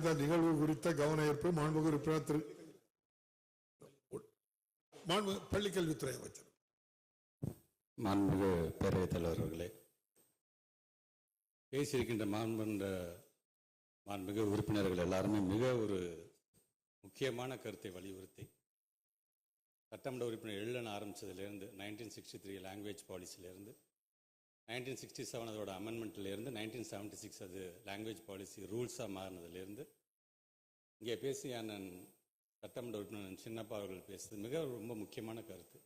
இந்த நிகழ்வு குறித்த கவன ஈர்ப்பு மாண்புமிகு உறுப்பினர் திரு மாண்பு பள்ளிக்கல்வித்துறை அமைச்சர். மாண்புமிகு பேரவைத் தலைவர் அவர்களே பேசியிருக்கின்ற மாண்புன்ற மாண்புமிகு உறுப்பினர்கள் எல்லாருமே மிக ஒரு முக்கியமான கருத்தை வலியுறுத்தி சட்டமன்ற உறுப்பினர் எழுதன ஆரம்பித்ததுலேருந்து நைன்டீன் சிக்ஸ்டி த்ரீ லாங்குவேஜ் பாலிசிலேருந்து நைன்டீன் சிக்ஸ்டி செவன் அதோட அமெண்ட்மெண்ட்லேருந்து நைன்டீன் செவன்ட்டி சிக்ஸ் அது லாங்குவேஜ் பாலிசி ரூல்ஸாக மாறினதுலேருந்து இங்கே பேசிய அண்ணன் சட்டமன்ற உறுப்பினர் சின்னப்பா அவர்கள் பேசுறது மிக ரொம்ப முக்கியமான கருத்து.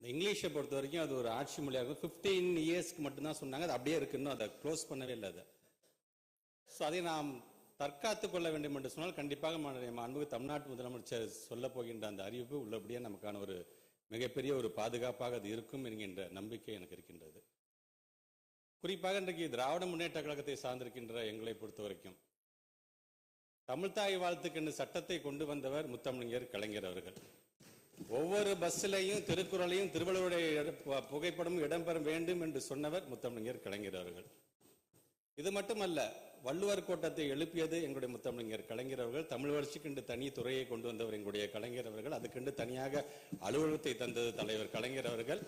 இந்த இங்கிலீஷை பொறுத்த வரைக்கும் அது ஒரு ஆட்சி மொழியாக ஃபிஃப்டீன் இயர்ஸ்க்கு மட்டும்தான் சொன்னாங்க. அது அப்படியே இருக்குன்னு அதை க்ளோஸ் பண்ணவே இல்லை அதை. ஸோ அதை நாம் தற்காத்து கொள்ள வேண்டும் என்று சொன்னால் கண்டிப்பாக மாண்புமிகு தமிழ்நாட்டு முதலமைச்சர் சொல்ல போகின்ற அந்த அறிவிப்பு உள்ளபடியே நமக்கான ஒரு மிகப்பெரிய ஒரு பாதுகாப்பாக அது இருக்கும் என்கின்ற நம்பிக்கை எனக்கு இருக்கின்றது. குறிப்பாக இன்றைக்கு திராவிட முன்னேற்ற கழகத்தை சார்ந்திருக்கின்ற எங்களை பொறுத்த வரைக்கும் தமிழ்தாய் வாழ்த்துக்கென்று சட்டத்தை கொண்டு வந்தவர் முத்தமிழர் கலைஞர் அவர்கள். ஒவ்வொரு பஸ்ஸிலையும் திருக்குறளையும் திருவள்ளுவருடைய புகைப்படமும் இடம்பெற வேண்டும் என்று சொன்னவர் முத்தமிழர் கலைஞர் அவர்கள். இது மட்டுமல்ல வள்ளுவர் கோட்டத்தை எழுப்பியது எங்களுடைய முத்தமிழர் கலைஞர் அவர்கள் தமிழ் வளர்ச்சிக்கு என்று தனி துறையை கொண்டு வந்தவர் எங்களுடைய கலைஞர் அவர்கள் அதுக்கென்று தனியாக அலுவலகத்தை தந்தது தலைவர் கலைஞர் அவர்கள்.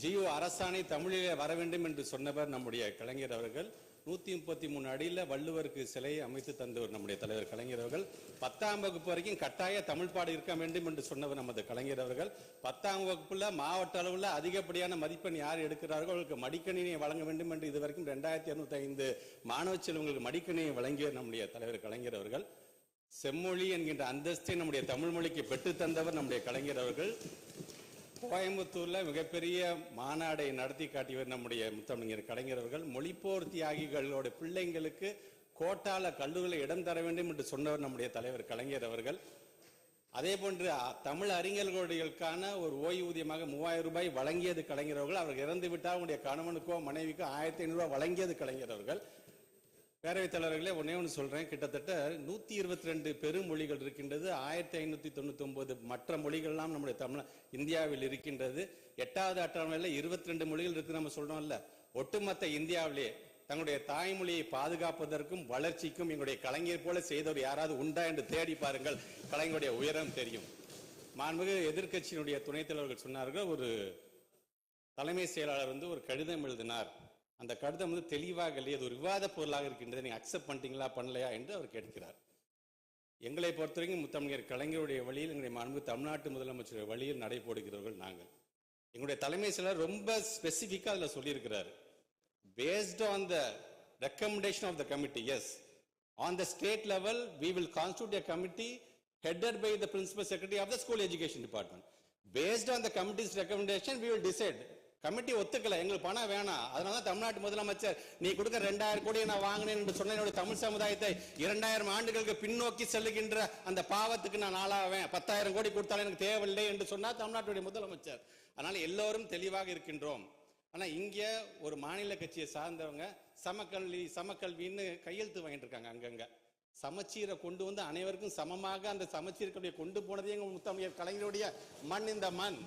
ஜியோ அரசாணை தமிழிலே வர வேண்டும் என்று சொன்னவர் நம்முடைய கலைஞர் அவர்கள். நூத்தி முப்பத்தி மூணு அடியில் வள்ளுவருக்கு சிலையை அமைத்து தந்தவர் நம்முடைய தலைவர் கலைஞர் அவர்கள். பத்தாம் வகுப்பு வரைக்கும் கட்டாய தமிழ் பாடம் இருக்க வேண்டும் என்று சொன்னவர் நமது கலைஞர் அவர்கள். பத்தாம் வகுப்புல மாவட்ட அளவில் அதிகப்படியான மதிப்பெண் யார் எடுக்கிறார்களோ அவர்களுக்கு மடிக்கணினியை வழங்க வேண்டும் என்று இதுவரைக்கும் ரெண்டாயிரத்தி இருநூத்தி ஐந்து மாணவ செல்வங்களுக்கு மடிக்கணியை வழங்கியவர் நம்முடைய தலைவர் கலைஞர் அவர்கள். செம்மொழி என்கின்ற அந்தஸ்தை நம்முடைய தமிழ் மொழிக்கு பெற்றுத் தந்தவர் நம்முடைய கலைஞர் அவர்கள். கோயம்புத்தூர்ல மிகப்பெரிய மாநாடை நடத்தி காட்டியவர் நம்முடைய முத்தமிழர் கலைஞர் அவர்கள் மொழிப்போர் தியாகிகளோட பிள்ளைங்களுக்கு கோட்டால கல்லூரியில் இடம் தர வேண்டும் என்று சொன்னவர் நம்முடைய தலைவர் கலைஞர் அவர்கள். அதே போன்று தமிழ் அறிஞர்களுக்கான ஒரு ஓய்வூதியமாக மூவாயிரம் ரூபாய் வழங்கியது கலைஞர் அவர்கள். அவர் இறந்து விட்டால் அவருடைய கணவனுக்கோ மனைவிக்கோ ஆயிரத்தி ஐநூறு ரூபாய் வழங்கியது கலைஞர் அவர்கள். பேரவைத் தலைவர்களே ஒன்னே ஒன்று சொல்றேன். கிட்டத்தட்ட நூத்தி இருபத்தி ரெண்டு பெருமொழிகள் இருக்கின்றது. ஆயிரத்தி ஐநூத்தி தொண்ணூத்தி ஒன்பது மற்ற மொழிகள்லாம் நம்முடைய தமிழ் இந்தியாவில் இருக்கின்றது. எட்டாவது அட்டவணையில் இருபத்தி ரெண்டு மொழிகள் இருக்கு நம்ம சொல்கிறோம்ல ஒட்டுமொத்த இந்தியாவிலே தங்களுடைய தாய்மொழியை பாதுகாப்பதற்கும் வளர்ச்சிக்கும் எங்களுடைய கலைஞர் போல செய்தவர் யாராவது உண்டா என்று தேடி பாருங்கள். கலைஞருடைய உயரம் தெரியும். மாண்புமிகு எதிர்க்கட்சியினுடைய துணைத் தலைவர்கள் சொன்னார்கள் ஒரு தலைமை செயலாளர் வந்து ஒரு கடிதம் எழுதினார். அந்த கடிதம் வந்து தெளிவாக இல்லையே அது ஒரு விவாத பொருளாக இருக்கின்றது நீங்கள் அக்செப்ட் பண்ணிட்டீங்களா பண்ணலையா என்று அவர் கேட்கிறார் எங்களை பொறுத்தவரைக்கும் முத்தமிழர் கலைஞருடைய வழியில் எங்களுடைய மாண்பு தமிழ்நாட்டு முதலமைச்சருடைய வழியில் நடைபோடுகிறவர்கள் நாங்கள் எங்களுடைய தலைமை செயலர் ரொம்ப ஸ்பெசிஃபிக்காக அதில் சொல்லியிருக்கிறார் based on the recommendation of the committee as on the state level we will constitute a committee headed by the principal secretary of the school education department based on the committee's recommendation we will decide committee ஒத்துக்கல. எங்களுக்கு பணம் வேணாம். அதனால தான் தமிழ்நாட்டு முதலமைச்சர் நீ கொடுக்க ரெண்டாயிரம் கோடி நான் வாங்கினேன் என்று சொன்ன என்னுடைய தமிழ் சமுதாயத்தை இரண்டாயிரம் ஆண்டுகளுக்கு பின்னோக்கி செல்லுகின்ற அந்த பாவத்துக்கு நான் ஆளாவேன். பத்தாயிரம் கோடி கொடுத்தாலும் எனக்கு தேவையில்லை என்று சொன்னால் தமிழ்நாட்டுடைய முதலமைச்சர். அதனால எல்லோரும் தெளிவாக இருக்கின்றோம். ஆனால் இங்கே ஒரு மாநில கட்சியை சார்ந்தவங்க சமக்கல்வி சமக்கல்வின்னு கையெழுத்து வாங்கிட்டு இருக்காங்க அங்கங்கே. சமச்சீரை கொண்டு வந்து அனைவருக்கும் சமமாக அந்த சமச்சீர்களை கொண்டு போனதே எங்கள் முத்தமிழர் கலைஞருடைய மண் இந்த மண்.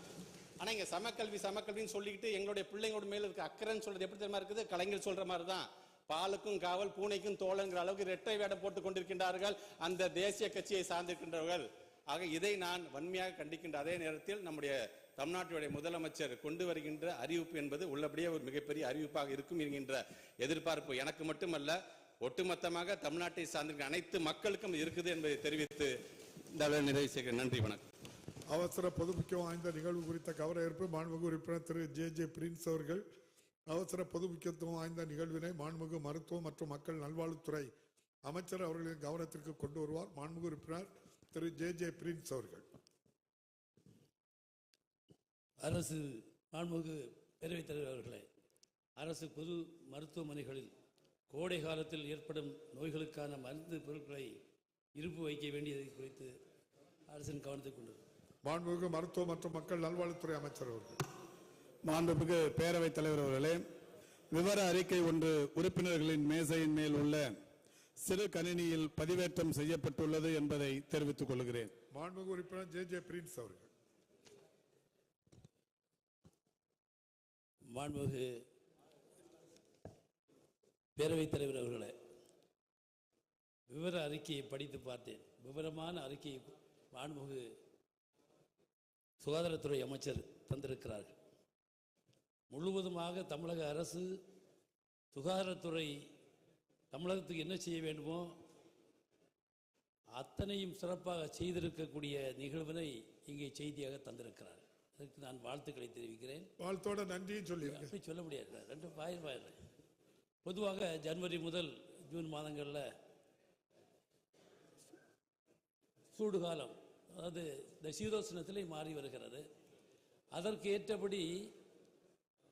ஆனால் இங்கே சமக்கல்வி சமக்கல்வின்னு சொல்லிக்கிட்டு எங்களுடைய பிள்ளைங்களோட மேல இருக்க அக்கறைன்னு சொல்றது எப்படி தெரியுமா இருக்குது? கலைஞர் சொல்ற மாதிரி தான் பாலுக்கும் காவல் பூனைக்கும் தோழங்கிற அளவுக்கு இரட்டை வேடம் போட்டுக் கொண்டிருக்கின்றார்கள் அந்த தேசிய கட்சியை சார்ந்திருக்கின்றவர்கள். ஆக இதை நான் வன்மையாக கண்டிக்கின்ற அதே நேரத்தில் நம்முடைய தமிழ்நாட்டுடைய முதலமைச்சர் கொண்டு வருகின்ற அறிவிப்பு என்பது உள்ளபடியே ஒரு மிகப்பெரிய அறிவிப்பாக இருக்கும் என்கின்ற எதிர்பார்ப்பு எனக்கு மட்டுமல்ல ஒட்டுமொத்தமாக தமிழ்நாட்டை சார்ந்திருக்கிற அனைத்து மக்களுக்கும் இருக்குது என்பதை தெரிவித்து இந்த நிறைவு செய்கிறேன். நன்றி வணக்கம். அவசர பொதுமுக்கியம் வாய்ந்த நிகழ்வு குறித்த கவர ஏற்பு மாண்புமிகு உறுப்பினர் திரு ஜே ஜே பிரின்ஸ் அவர்கள் அவசர பொது முக்கியத்துவம் வாய்ந்த நிகழ்வினை மாண்புமிகு மருத்துவம் மற்றும் மக்கள் நல்வாழ்வுத்துறை அமைச்சர் அவர்களின் கவனத்திற்கு கொண்டு வருவார். மாண்புமிகு உறுப்பினர் திரு ஜே ஜே பிரின்ஸ் அவர்கள். அரசு மாண்புமிகு பேரவைத் தலைவர் அவர்களே அரசு பொது மருத்துவமனைகளில் கோடை காலத்தில் ஏற்படும் நோய்களுக்கான மருந்து பொருட்களை இருப்பு வைக்க வேண்டியது குறித்து அரசின் கவனத்தை கொண்டு மாண்புமிகு மருத்துவ மற்றும் மக்கள் நல்வாழ்வுத்துறை அமைச்சர் அவர்கள். மாண்புமிகு பேரவைத் தலைவர் அவர்களே விவர அறிக்கை ஒன்று உறுப்பினர்களின் மேசையின் மேல் உள்ள சிறு கணினியில் பதிவேற்றம் செய்யப்பட்டுள்ளது என்பதை தெரிவித்துக் கொள்கிறேன். மாண்புமிகு உறுப்பினர் ஜே ஜே பிரின்ஸ் அவர்கள். மாண்புமிகு பேரவைத் தலைவர் அவர்களே விவர அறிக்கையை படித்து பார்த்தேன். விவரமான அறிக்கையை மாண்புமிகு சுகாதாரத்துறை அமைச்சர் தந்திருக்கிறார்கள். முழுவதுமாக தமிழக அரசு சுகாதாரத்துறை தமிழகத்துக்கு என்ன செய்ய வேண்டுமோ அத்தனையும் சிறப்பாக செய்திருக்கக்கூடிய நிகழ்வினை இங்கே செய்தியாக தந்திருக்கிறார். அதற்கு நான் வாழ்த்துக்களை தெரிவிக்கிறேன். வாழ்த்தோட நன்றியும் சொல்லியிருக்கேன் அப்படி சொல்ல முடியாது. ரெண்டு பாயிரம் பாயிரம் பொதுவாக ஜனவரி முதல் ஜூன் மாதங்களில் சூடு காலம் அதாவது இந்த மாறி வருகிறது. அதற்கு ஏற்றபடி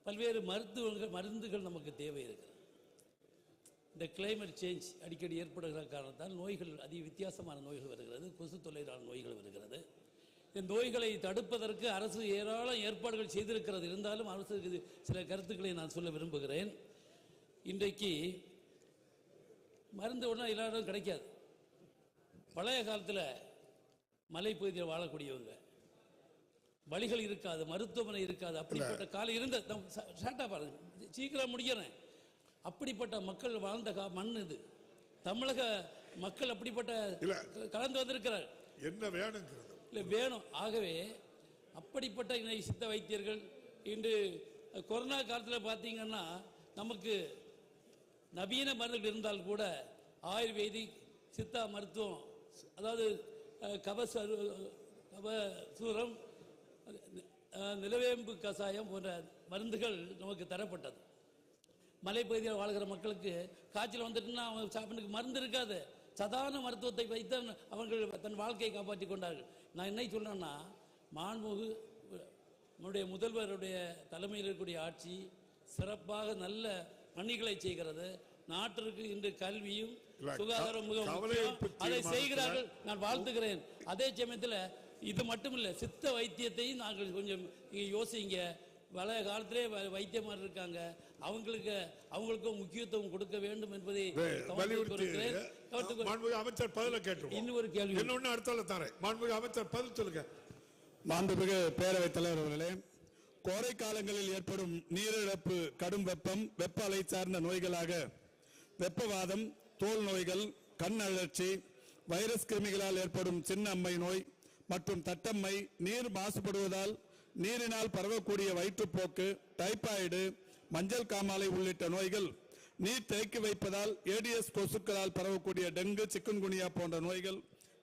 பல்வேறு மருத்துவங்கள் மருந்துகள் நமக்கு தேவை இருக்கிறது இந்த கிளைமேட் சேஞ்ச் அடிக்கடி ஏற்படுகிற காரணத்தால் நோய்கள் அதிக வித்தியாசமான நோய்கள் வருகிறது. கொசு தொல்லையிலான நோய்கள் வருகிறது. இந்த நோய்களை தடுப்பதற்கு அரசு ஏராளம் ஏற்பாடுகள் செய்திருக்கிறது. இருந்தாலும் அரசுக்கு சில கருத்துக்களை நான் சொல்ல விரும்புகிறேன். இன்றைக்கு மருந்து ஒன்றா எல்லாரும் கிடைக்காது. பழைய காலத்தில் மலைப்பகுதியில் வாழக்கூடியவங்க. வழிகள் இருக்காது மருத்துவமனை இருக்காது. அப்படிப்பட்ட காலம் இருந்த ஷார்ட்டா பாருங்க சீக்கிரம் முடிக்கிறேன் அப்படிப்பட்ட மக்கள் வாழ்ந்த கா மண் இது. தமிழக மக்கள் அப்படிப்பட்ட. கலந்து வந்திருக்கிறார். என்ன வேணுங்கிறது. இல்லை வேணும். ஆகவே அப்படிப்பட்ட சித்த வைத்தியர்கள் இன்று கொரோனா காலத்தில் பார்த்தீங்கன்னா நமக்கு நவீன மருந்துகள் இருந்தால் கூட ஆயுர்வேதிக் சித்தா மருத்துவம் அதாவது அஹ், கபச கபசூரம் நிலவேம்பு கசாயம் போன்ற மருந்துகள் நமக்கு தரப்பட்டது. மலைப்பகுதியில் வாழ்கிற மக்களுக்கு காய்ச்சல் வந்துட்டுன்னா அவங்க சாப்பிட்டுக்கு மருந்து இருக்காது. சாதாரண மருத்துவத்தை வைத்து அவர்கள் தன் வாழ்க்கையை காப்பாற்றி கொண்டார்கள். நான் என்ன சொல்றேன்னா மாண்புகு நம்முடைய முதல்வருடைய தலைமையில் இருக்கக்கூடிய ஆட்சி சிறப்பாக நல்ல பணிகளை செய்கிறது. நாட்டிற்கு இன்று கல்வியும் சுகாதாரம் மிக அதை செய்கிறார்கள். நான் வாழ்த்துகிறேன். அதே சமயத்தில் இது மட்டும் இல்லை சித்த வைத்தியத்தையும் நாங்கள் கொஞ்சம் நீங்க யோசிங்க. பழைய காலத்திலே வைத்தியமார் இருக்காங்க. அவங்களுக்கு அவங்களுக்கும் முக்கியத்துவம் கொடுக்க வேண்டும் என்பதை அமைச்சர் பதில கேட்டுருவோம். இன்னொரு கேள்வி. இன்னொன்னு அடுத்தால தரேன். மாண்புமிகு அமைச்சர் பதில் சொல்லுங்க. மாண்புமிகு பேரவைத் தலைவர் அவர்களே கோடை காலங்களில் ஏற்படும் நீரிழப்பு கடும் வெப்பம் வெப்ப அலை சார்ந்த நோய்களாக வெப்பவாதம் தோல் நோய்கள் கண் அழற்சி வைரஸ் கிருமிகளால் ஏற்படும் சின்ன அம்மை நோய் மற்றும் தட்டம்மை நீர் மாசுபடுவதால் நீரினால் பரவக்கூடிய வயிற்றுப்போக்கு டைபாய்டு மஞ்சள் காமாலை உள்ளிட்ட நோய்கள் நீர் தேக்கி வைப்பதால் ஏடிஎஸ் கொசுக்களால் பரவக்கூடிய டெங்கு சிக்குன்குனியா போன்ற நோய்கள்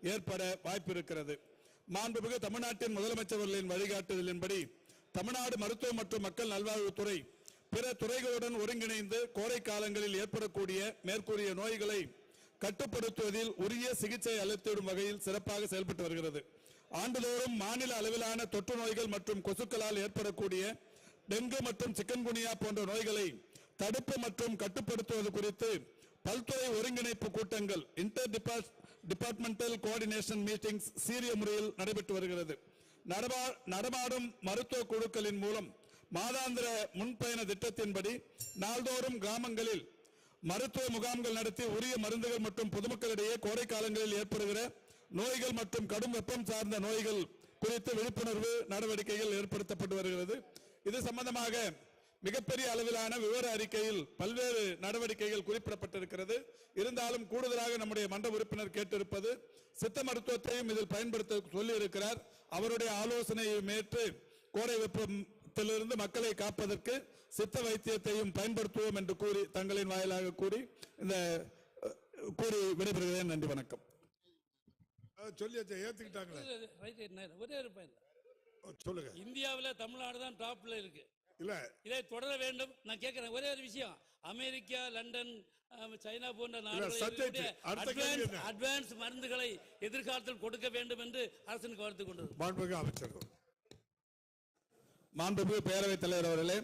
ஏற்பட வாய்ப்பு இருக்கிறது மாண்புமிகு தமிழ்நாட்டின் முதலமைச்சர்களின் வழிகாட்டுதலின்படி தமிழ்நாடு மருத்துவ மற்றும் மக்கள் நல்வாழ்வுத்துறை பிற துறைகளுடன் ஒருங்கிணைந்து கோடை காலங்களில் ஏற்படக்கூடிய மேற்கூறிய நோய்களை கட்டுப்படுத்துவதில் உரிய சிகிச்சை அளித்திடும் வகையில் சிறப்பாக செயல்பட்டு வருகிறது. ஆண்டுதோறும் மாநில அளவிலான தொற்று நோய்கள் மற்றும் கொசுக்களால் ஏற்படக்கூடிய டெங்கு மற்றும் சிக்கன்குனியா போன்ற நோய்களை தடுப்பு மற்றும் கட்டுப்படுத்துவது குறித்து பல்துறை ஒருங்கிணைப்பு கூட்டங்கள் இன்டர் டிபார்ட்மெண்டல் கோஆர்டினேஷன் மீட்டிங்ஸ் சீரிய முறையில் நடைபெற்று வருகிறது. நடமாடும் மருத்துவ குழுக்களின் மூலம் மாதாந்திர முன்பயண திட்டத்தின்படி நாள்தோறும் கிராமங்களில் மருத்துவ முகாம்கள் நடத்தி உரிய மருந்துகள் மற்றும் பொதுமக்களிடையே கோடை காலங்களில் ஏற்படுகிற நோய்கள் மற்றும் கடும் வெப்பம் சார்ந்த நோய்கள் குறித்து விழிப்புணர்வு நடவடிக்கைகள் ஏற்படுத்தப்பட்டு வருகிறது. இது சம்பந்தமாக மிகப்பெரிய அளவிலான விவர அறிக்கையில் பல்வேறு நடவடிக்கைகள் குறிப்பிடப்பட்டிருக்கிறது. இருந்தாலும் கூடுதலாக நம்முடைய மன்ற உறுப்பினர் கேட்டிருப்பது சித்த மருத்துவத்தையும் இதில் பயன்படுத்த சொல்லி இருக்கிறார் அவருடைய ஆலோசனையை ஏற்று கோடை வெப்பம் வெப்பத்திலிருந்து மக்களை காப்பதற்கு சித்த வைத்தியத்தையும் பயன்படுத்துவோம் என்று கூறி தங்களின் வாயிலாக கூறி இந்த கூறி விடைபெறுகிறேன். நன்றி வணக்கம். அஹ் சொல்லியாச்சா ஏத்துக்கிட்டாங்களே? ரைட் ரைட் ஒரே ஒரு பையன் சொல்லுங்க. இந்தியாவில் தமிழ்நாடு தான் டாப்ல இருக்கு. இல்ல. இதை தொடர வேண்டும். நான் கேட்கிறேன் ஒரே ஒரு விஷயம். அமெரிக்கா லண்டன் சைனா போன்ற என்ன? அட்வான்ஸ் மருந்துகளை எதிர்காலத்தில் கொடுக்க வேண்டும் என்று அரசனுக்கு வாழ்த்து கொண்டது மாண்புமிகு அமைச்சர் மாண்புமிகு பேரவைத் தலைவர் அவர்களே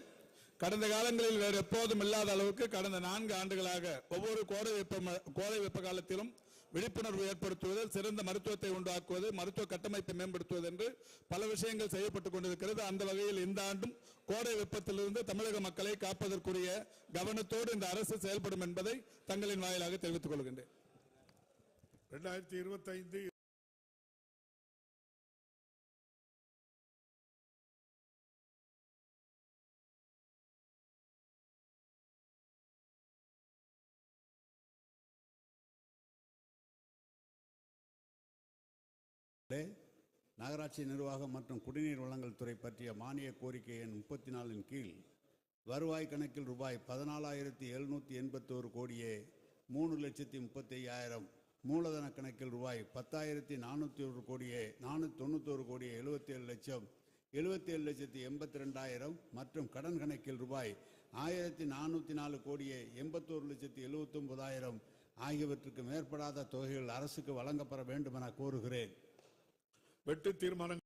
கடந்த காலங்களில் வேறு எப்போதும் இல்லாத அளவுக்கு கடந்த நான்கு ஆண்டுகளாக ஒவ்வொரு கோடை வெப்ப கோடை வெப்ப காலத்திலும் விழிப்புணர்வு ஏற்படுத்துவது சிறந்த மருத்துவத்தை உண்டாக்குவது மருத்துவ கட்டமைப்பை மேம்படுத்துவது என்று பல விஷயங்கள் செய்யப்பட்டுக் கொண்டிருக்கிறது. அந்த வகையில் இந்த ஆண்டும் கோடை வெப்பத்திலிருந்து தமிழக மக்களை காப்பதற்குரிய கவனத்தோடு இந்த அரசு செயல்படும் என்பதை தங்களின் வாயிலாக தெரிவித்துக் கொள்கின்றேன். ரெண்டாயிரத்தி இருபத்தைந்து நகராட்சி நிர்வாகம் மற்றும் குடிநீர் வழங்கல் துறை பற்றிய மானிய கோரிக்கை எண் முப்பத்தி நாலின் கீழ் வருவாய் கணக்கில் ரூபாய் பதினாலாயிரத்தி எழுநூற்றி எண்பத்தோரு கோடியே மூணு லட்சத்தி முப்பத்தி ஐயாயிரம் மூலதன கணக்கில் ரூபாய் பத்தாயிரத்தி நானூற்றி ஒரு கோடியே நானூற்றி தொண்ணூத்தோரு கோடியே எழுபத்தி ஏழு லட்சம் எழுபத்தி ஏழு லட்சத்தி எண்பத்தி ரெண்டாயிரம் மற்றும் கடன் கணக்கில் ரூபாய் ஆயிரத்தி நானூற்றி நாலு கோடியே எண்பத்தோரு லட்சத்தி எழுபத்தொம்பதாயிரம் ஆகியவற்றுக்கு மேற்படாத தொகைகள் அரசுக்கு வழங்கப்பட வேண்டும் என கோருகிறேன். வெட்டு தீர்மானம்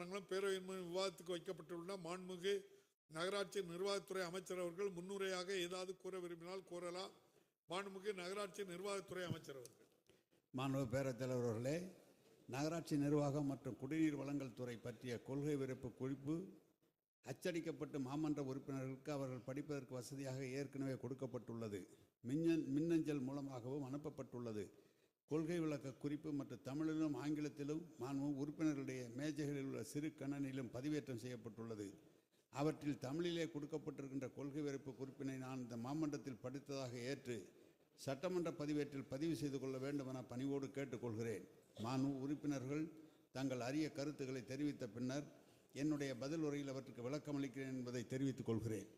தீர்மானங்களும் பேரவையின் விவாதத்துக்கு வைக்கப்பட்டுள்ள மாண்புமிகு நகராட்சி நிர்வாகத்துறை அமைச்சர் அவர்கள் முன்னுரையாக ஏதாவது கூற விரும்பினால் கூறலாம். மாண்புமிகு நகராட்சி நிர்வாகத்துறை அமைச்சர் அவர்கள். மாணவ பேரவைத் தலைவர் அவர்களே நகராட்சி நிர்வாகம் மற்றும் குடிநீர் வழங்கல் துறை பற்றிய கொள்கை விருப்பு குறிப்பு அச்சடிக்கப்பட்டு மாமன்ற உறுப்பினர்களுக்கு அவர்கள் படிப்பதற்கு வசதியாக ஏற்கனவே கொடுக்கப்பட்டுள்ளது. மின்னஞ்சல் மூலமாகவும் அனுப்பப்பட்டுள்ளது. கொள்கை விளக்க குறிப்பு மற்றும் தமிழிலும் ஆங்கிலத்திலும் மாண்பும் உறுப்பினர்களுடைய மேஜைகளில் உள்ள சிறு கணனிலும் பதிவேற்றம் செய்யப்பட்டுள்ளது. அவற்றில் தமிழிலே கொடுக்கப்பட்டிருக்கின்ற கொள்கை விருப்பு குறிப்பினை நான் இந்த மாமன்றத்தில் படித்ததாக ஏற்று சட்டமன்ற பதிவேற்றில் பதிவு செய்து கொள்ள வேண்டும் என பணிவோடு கேட்டுக்கொள்கிறேன். மாண்பு உறுப்பினர்கள் தங்கள் அரிய கருத்துக்களை தெரிவித்த பின்னர் என்னுடைய பதில் உரையில் அவற்றுக்கு விளக்கமளிக்கிறேன் என்பதை தெரிவித்துக் கொள்கிறேன்.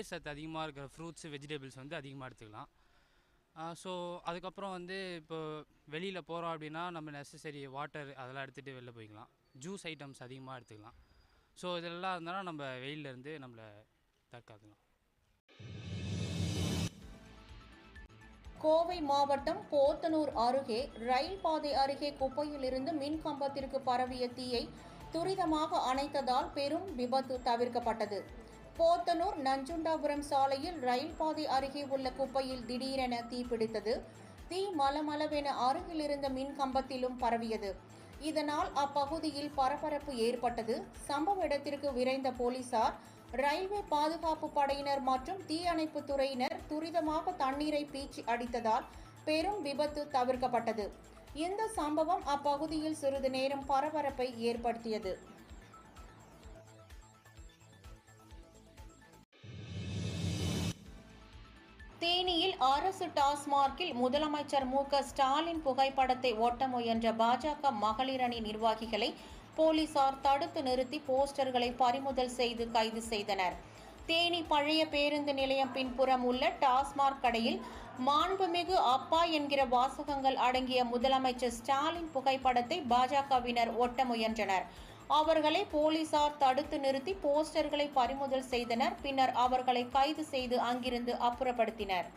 நீர் சத்து அதிகமாக இருக்கிற ஃப்ரூட்ஸ் வெஜிடபிள்ஸ் வந்து அதிகமாக எடுத்துக்கலாம். ஸோ அதுக்கப்புறம் வந்து இப்போ வெளியில் போகிறோம் அப்படின்னா நம்ம நெசசரி வாட்டர் அதெல்லாம் எடுத்துகிட்டு வெளில போய்க்கலாம். ஜூஸ் ஐட்டம்ஸ் அதிகமாக எடுத்துக்கலாம். ஸோ இதெல்லாம் இருந்தாலும் நம்ம வெயிலிருந்து நம்மளை தற்காத்துக்கலாம். கோவை மாவட்டம் போத்தனூர் அருகே ரயில் பாதை அருகே குப்பையிலிருந்து மின் கம்பத்திற்கு பரவிய தீயை துரிதமாக அணைத்ததால் பெரும் விபத்து தவிர்க்கப்பட்டது. போத்தனூர் நஞ்சுண்டாபுரம் சாலையில் ரயில் பாதை அருகே உள்ள குப்பையில் திடீரென தீப்பிடித்தது தீ மலமளவென அருகில் இருந்த மின் கம்பத்திலும் பரவியது. இதனால் அப்பகுதியில் பரபரப்பு ஏற்பட்டது. சம்பவ இடத்திற்கு விரைந்த போலீசார் ரயில்வே பாதுகாப்பு படையினர் மற்றும் தீயணைப்பு துறையினர் துரிதமாக தண்ணீரை பீச்சி அடித்ததால் பெரும் விபத்து தவிர்க்கப்பட்டது. இந்த சம்பவம் அப்பகுதியில் சிறிது நேரம் பரபரப்பை ஏற்படுத்தியது. அரசு டாஸ்மார்க்கில் முதலமைச்சர் மு க ஸ்டாலின் புகைப்படத்தை ஒட்ட முயன்ற பாஜக மகளிர் அணி நிர்வாகிகளை போலீசார் தடுத்து நிறுத்தி போஸ்டர்களை பறிமுதல் செய்து கைது செய்தனர். தேனி பழைய பேருந்து நிலையம் பின்புறம் உள்ள டாஸ்மார்க் கடையில் மாண்புமிகு அப்பா என்கிற வாசகங்கள் அடங்கிய முதலமைச்சர் ஸ்டாலின் புகைப்படத்தை பாஜகவினர் ஒட்ட முயன்றனர். அவர்களை போலீசார் தடுத்து நிறுத்தி போஸ்டர்களை பறிமுதல் செய்தனர். பின்னர் அவர்களை கைது செய்து அங்கிருந்து அப்புறப்படுத்தினர்.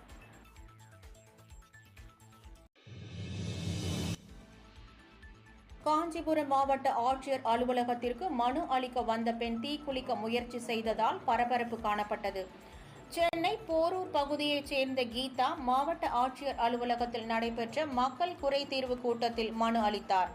காஞ்சிபுரம் மாவட்ட ஆட்சியர் அலுவலகத்திற்கு மனு அளிக்க வந்த பெண் தீக்குளிக்க முயற்சி செய்ததால் பரபரப்பு காணப்பட்டது. சென்னை போரூர் பகுதியைச் சேர்ந்த கீதா மாவட்ட ஆட்சியர் அலுவலகத்தில் நடைபெற்ற மக்கள் குறை தீர்வு கூட்டத்தில் மனு அளித்தார்.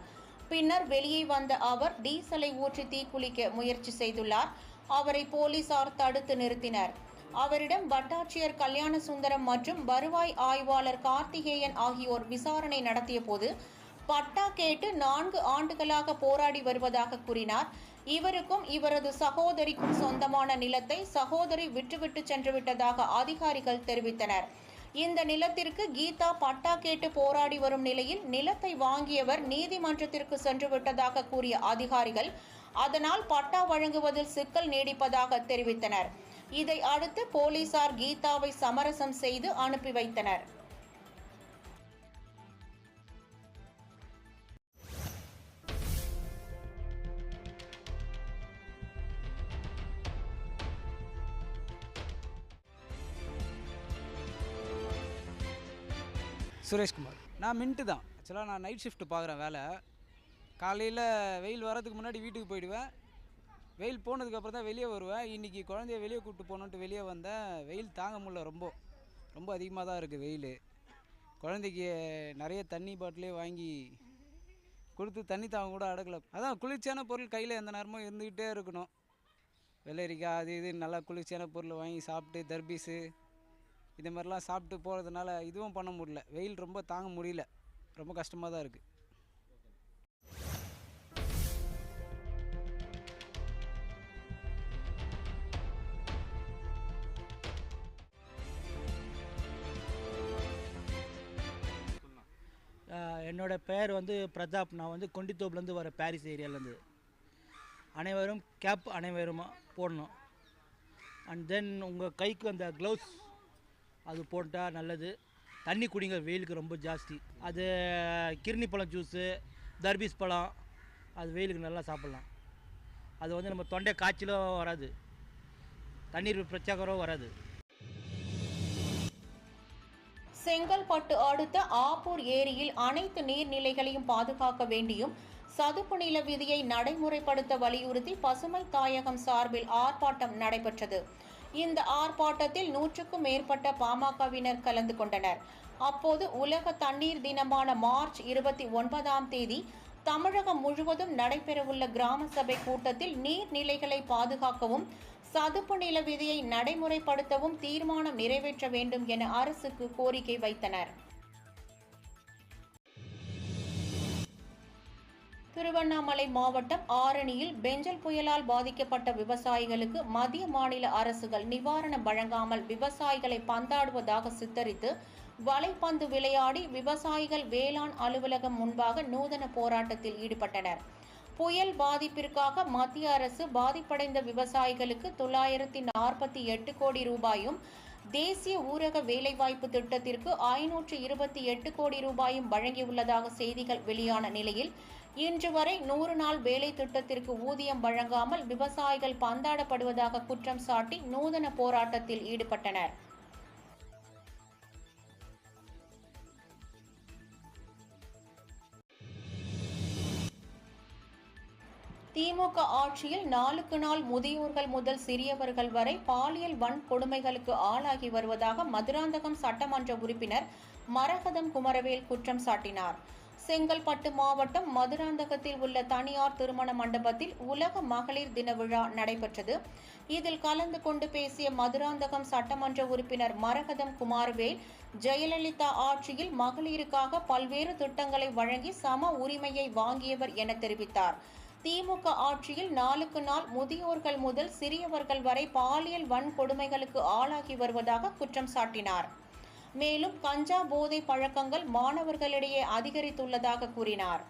பின்னர் வெளியே வந்த அவர் டீசலை ஊற்றி தீக்குளிக்க முயற்சி செய்துள்ளார். அவரை போலீசார் தடுத்து நிறுத்தினர். அவரிடம் வட்டாட்சியர் கல்யாண சுந்தரம் மற்றும் வருவாய் ஆய்வாளர் கார்த்திகேயன் ஆகியோர் விசாரணை நடத்திய போது பட்டா கேட்டு நான்கு ஆண்டுகளாக போராடி வருவதாக கூறினார். இவருக்கும் இவரது சகோதரிக்கும் சொந்தமான நிலத்தை சகோதரி விட்டுவிட்டு சென்று விட்டதாக அதிகாரிகள் தெரிவித்தனர். இந்த நிலத்திற்கு கீதா பட்டா கேட்டு போராடி வரும் நிலையில் நிலத்தை வாங்கியவர் நீதிமன்றத்திற்கு சென்று விட்டதாக கூறிய அதிகாரிகள் அதனால் பட்டா வழங்குவதில் சிக்கல் நீடிப்பதாக தெரிவித்தனர். இதை அடுத்து போலீசார் கீதாவை சமரசம் செய்து அனுப்பி வைத்தனர். சுரேஷ்குமார். நான் மின்ட்டு தான். ஆக்சுவலாக நான் நைட் ஷிஃப்ட் பார்க்குறேன் வேலை. காலையில் வெயில் வரதுக்கு முன்னாடி வீட்டுக்கு போயிடுவேன். வெயில் போனதுக்கப்புறம் தான் வெளியே வருவேன். இன்றைக்கி குழந்தைய வெளியே கூப்பிட்டு போகணுன்ட்டு வெளியே வந்தேன். வெயில் தாங்க முடியல ரொம்ப. ரொம்ப அதிகமாக தான் இருக்குது வெயில். குழந்தைக்கு நிறைய தண்ணி பாட்டிலே வாங்கி கொடுத்து தண்ணி தாங்க கூட அடக்கலை. அதான் குளிர்ச்சியான பொருள் கையில் எந்த நேரமும் இருந்துக்கிட்டே இருக்கணும். வெள்ளரிக்காய் அது இது நல்லா குளிர்ச்சியான பொருள் வாங்கி சாப்பிட்டு தர்பீஸு இது மாதிரிலாம் சாப்பிட்டு போகிறதுனால இதுவும் பண்ண முடியல. வெயில் ரொம்ப தாங்க முடியல. ரொம்ப கஷ்டமாக தான் இருக்குது என்னோடய பெயர் வந்து பிரதாப். நான் வந்து கொண்டித்தோப்புலேருந்து வர பாரிஸ் ஏரியாலேருந்து அனைவரும் கேப் அனைவரும் போடணும். அண்ட் தென் உங்கள் கைக்கு அந்த க்ளவுஸ் அது போட்டால் நல்லது. தண்ணி குடிங்க வெயிலுக்கு ரொம்ப ஜாஸ்தி. அது கிர்னி பழம் ஜூஸு தர்பீஸ் பழம் அது வெயிலுக்கு நல்லா சாப்பிட்லாம். அது வந்து நம்ம தொண்டை காய்ச்சலும் வராது. தண்ணீர் பிரச்சாகரம் வராது. செங்கல்பட்டு அடுத்த ஆப்பூர் ஏரியில் அனைத்து நீர்நிலைகளையும் பாதுகாக்க வேண்டியும் சதுப்பு நில விதியை நடைமுறைப்படுத்த வலியுறுத்தி பசுமை தாயகம் சார்பில் ஆர்ப்பாட்டம் நடைபெற்றது. இந்த ஆர்ப்பாட்டத்தில் நூற்றுக்கும் மேற்பட்ட பாமகவினர் கலந்து கொண்டனர். அப்போது உலக தண்ணீர் தினமான மார்ச் இருபத்தி ஒன்பதாம் தேதி தமிழகம் முழுவதும் நடைபெறவுள்ள கிராம சபை கூட்டத்தில் நீர்நிலைகளை பாதுகாக்கவும் சதுப்பு நில விதியை நடைமுறைப்படுத்தவும் தீர்மானம் நிறைவேற்ற வேண்டும் என அரசுக்கு கோரிக்கை வைத்தனர். திருவண்ணாமலை மாவட்டம் ஆரணியில் பெஞ்சல் புயலால் பாதிக்கப்பட்ட விவசாயிகளுக்கு மத்திய மாநில அரசுகள் நிவாரணம் வழங்காமல் விவசாயிகளை பந்தாடுவதாக சித்தரித்து வலைப்பந்து விளையாடி விவசாயிகள் வேளாண் அலுவலகம் முன்பாக நூதன போராட்டத்தில் ஈடுபட்டனர். புயல் பாதிப்பிற்காக மத்திய அரசு பாதிப்படைந்த விவசாயிகளுக்கு தொள்ளாயிரத்தி நாற்பத்தி எட்டு கோடி ரூபாயும் தேசிய ஊரக வேலைவாய்ப்பு திட்டத்திற்கு ஐநூற்று இருபத்தி எட்டு கோடி ரூபாயும் வழங்கியுள்ளதாக செய்திகள் வெளியான நிலையில் இன்று வரை நூறு நாள் வேலை திட்டத்திற்கு ஊதியம் வழங்காமல் விவசாயிகள் பந்தாடப்படுவதாக குற்றம் சாட்டி நூதன போராட்டத்தில் ஈடுபட்டனர். திமுக ஆட்சியில் நாளுக்கு நாள் முதியோர்கள் முதல் சிறியவர்கள் வரை பாலியல் வன்கொடுமைகளுக்கு ஆளாகி வருவதாக மதுராந்தகம் சட்டமன்ற உறுப்பினர் மரகதம் குமரவேல் குற்றம் சாட்டினார். செங்கல்பட்டு மாவட்டம் மதுராந்தகத்தில் உள்ள தனியார் திருமண மண்டபத்தில் உலக மகளிர் தின விழா நடைபெற்றது. இதில் கலந்து கொண்டு பேசிய மதுராந்தகம் சட்டமன்ற உறுப்பினர் மரகதம் குமார்வேல் ஜெயலலிதா ஆட்சியில் மகளிருக்காக பல்வேறு திட்டங்களை வழங்கி சம உரிமையை வாங்கியவர் என தெரிவித்தார். திமுக ஆட்சியில் நாளுக்கு நாள் முதியோர்கள் முதல் சிறியவர்கள் வரை பாலியல் வன்கொடுமைகளுக்கு ஆளாகி வருவதாக குற்றம் சாட்டினார். மேலும் கஞ்சா போதை பழக்கங்கள் மாணவர்களிடையே அதிகரித்துள்ளதாக கூறினார்.